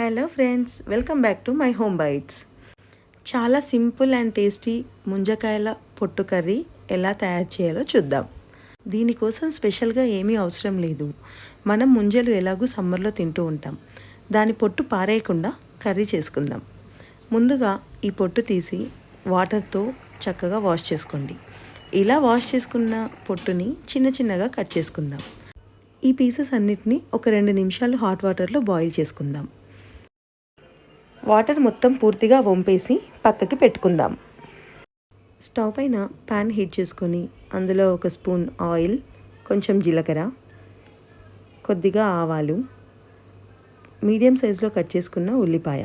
Hello friends welcome back to my home bites. చాలా simple and tasty ముంజకాయల పొట్టు curry ఎలా తయారు చేయాలో చూద్దాం. దీనికోసం స్పెషల్గా ఏమీ అవసరం లేదు. మనం ముంజలు ఎలాగూ సమ్మర్లో తింటూ ఉంటాం. దాని పొట్టు పారేయకుండా కర్రీ చేసుకుందాం. ముందుగా ఈ పొట్టు తీసి వాటర్తో చక్కగా వాష్ చేసుకోండి. ఇలా వాష్ చేసుకున్న పొట్టుని చిన్న చిన్నగా కట్ చేసుకుందాం. ఈ పీసెస్ అన్నిటిని ఒక రెండు నిమిషాలు హాట్ వాటర్లో బాయిల్ చేసుకుందాం. వాటర్ మొత్తం పూర్తిగా వంపేసి పక్కకి పెట్టుకుందాం. స్టవ్ పైన ప్యాన్ హీట్ చేసుకొని అందులో ఒక స్పూన్ ఆయిల్ కొంచెం జీలకర్ర కొద్దిగా ఆవాలు మీడియం సైజులో కట్ చేసుకున్న ఉల్లిపాయ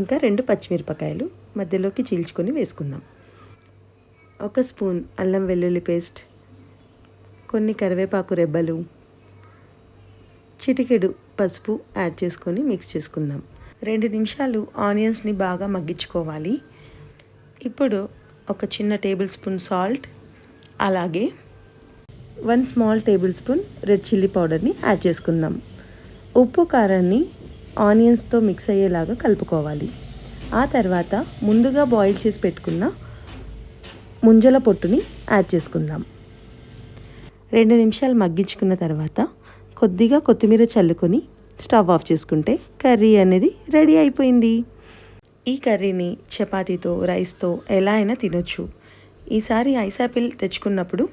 ఇంకా రెండు పచ్చిమిరపకాయలు మధ్యలోకి చీల్చుకొని వేసుకుందాం. ఒక స్పూన్ అల్లం వెల్లుల్లి పేస్ట్ కొన్ని కరివేపాకు రెబ్బలు చిటికెడు పసుపు యాడ్ చేసుకొని మిక్స్ చేసుకుందాం. రెండు నిమిషాలు ఆనియన్స్ని బాగా మగ్గించుకోవాలి. ఇప్పుడు ఒక చిన్న టేబుల్ స్పూన్ సాల్ట్ అలాగే one small tablespoon red chilli పౌడర్ని యాడ్ చేసుకుందాం. ఉప్పు కారాన్ని ఆనియన్స్తో మిక్స్ అయ్యేలాగా కలుపుకోవాలి. ఆ తర్వాత ముందుగా బాయిల్ చేసి పెట్టుకున్న ముంజల పొట్టుని యాడ్ చేసుకుందాం. రెండు నిమిషాలు మగ్గించుకున్న తర్వాత కొద్దిగా కొత్తిమీర చల్లుకొని స్టవ్ ఆఫ్ చేసుకుంటే కర్రీ అనేది రెడీ అయిపోయింది. ఈ కర్రీని చపాతీతో రైస్తో ఎలా అయినా తినొచ్చు. ఈసారి ఐస్ యాపిల్ తెచ్చుకున్నప్పుడు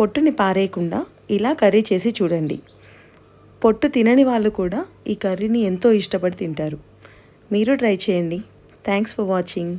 పొట్టుని పారేయకుండా ఇలా కర్రీ చేసి చూడండి. పొట్టు తినని వాళ్ళు కూడా ఈ కర్రీని ఎంతో ఇష్టపడి తింటారు. మీరు ట్రై చేయండి. Thanks for watching.